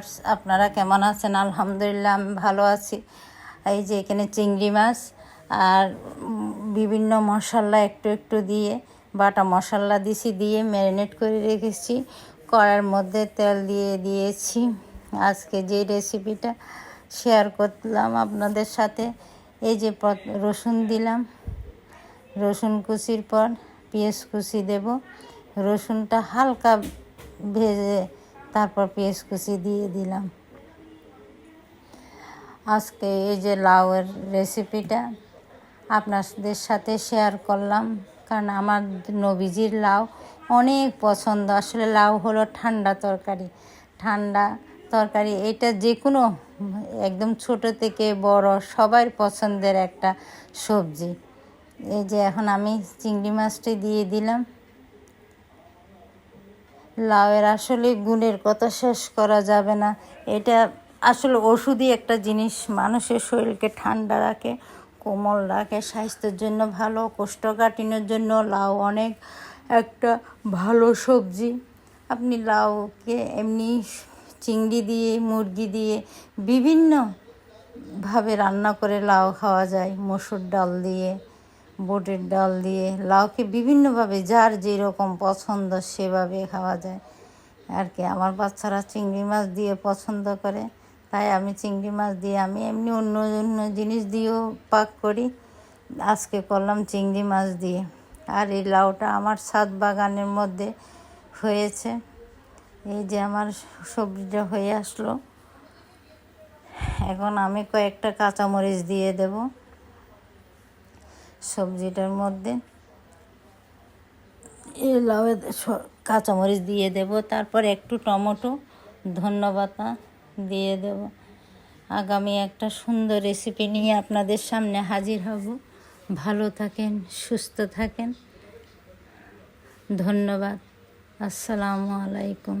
Viewers, আপনারা কেমন আছেন? আলহামদুলিল্লাহ, আমি ভালো আছি। এই যে এখানে চিংড়ি মাছ আর বিভিন্ন মশলা একটু একটু দিয়ে, বাটা মশলা দিছি, দিয়ে ম্যারিনেট করে রেখেছি। কড়ার মধ্যে তেল দিয়ে দিয়েছি। আজকে যে রেসিপিটা শেয়ার করলাম আপনাদের সাথে, এই যে রসুন দিলাম। রসুন কুচির পর পেঁয়াজ কুচি দেব। রসুনটা হালকা ভেজে তারপর পেঁয়াজ কুচি দিয়ে দিলাম। আজকে এই যে লাউয়ের রেসিপিটা আপনাদের সাথে শেয়ার করলাম, কারণ আমার নবীজির লাউ অনেক পছন্দ। আসলে লাউ হলো ঠান্ডা তরকারি। ঠান্ডা তরকারি, এটা যে কোনো একদম ছোট থেকে বড় সবার পছন্দের একটা সবজি। এই যে এখন আমি চিংড়ি মাছটি দিয়ে দিলাম। লাউয়ের আসলে গুণের কথা শেষ করা যাবে না। এটা আসলে ওষুধই একটা জিনিস। মানুষের শরীরকে ঠান্ডা রাখে, কোমল রাখে, স্বাস্থ্যের জন্য ভালো, কোষ্ঠকাঠিন্যের জন্য লাউ অনেক একটা ভালো সবজি। আপনি লাউকে এমনি চিংড়ি দিয়ে, মুরগি দিয়ে বিভিন্ন ভাবে রান্না করে লাউ খাওয়া যায়, মসুর ডাল দিয়ে। বুটের ডাল দিয়ে লাউকে বিভিন্নভাবে, যার যেরকম পছন্দ সেভাবে খাওয়া যায়। আর কি, আমার বাচ্চারা চিংড়ি মাছ দিয়ে পছন্দ করে, তাই আমি চিংড়ি মাছ দিয়ে, আমি এমনি অন্য অন্য জিনিস দিয়েও পাক করি। আজকে করলাম চিংড়ি মাছ দিয়ে। আর এই লাউটা আমার ছাদ বাগানের মধ্যে হয়েছে। এই যে আমার সবজিটা হয়ে আসলো। এখন আমি কয়েকটা কাঁচামরিচ দিয়ে দেব। সবজিটার মধ্যে এই লাউয়ে কাঁচামরিচ দিয়ে দেব। তারপর একটু টমেটো ধন্যবাতা দিয়ে দেব। আগামী একটা সুন্দর রেসিপি নিয়ে আপনাদের সামনে হাজির হব। ভালো থাকেন, সুস্থ থাকেন। ধন্যবাদ। আসসালামু আলাইকুম।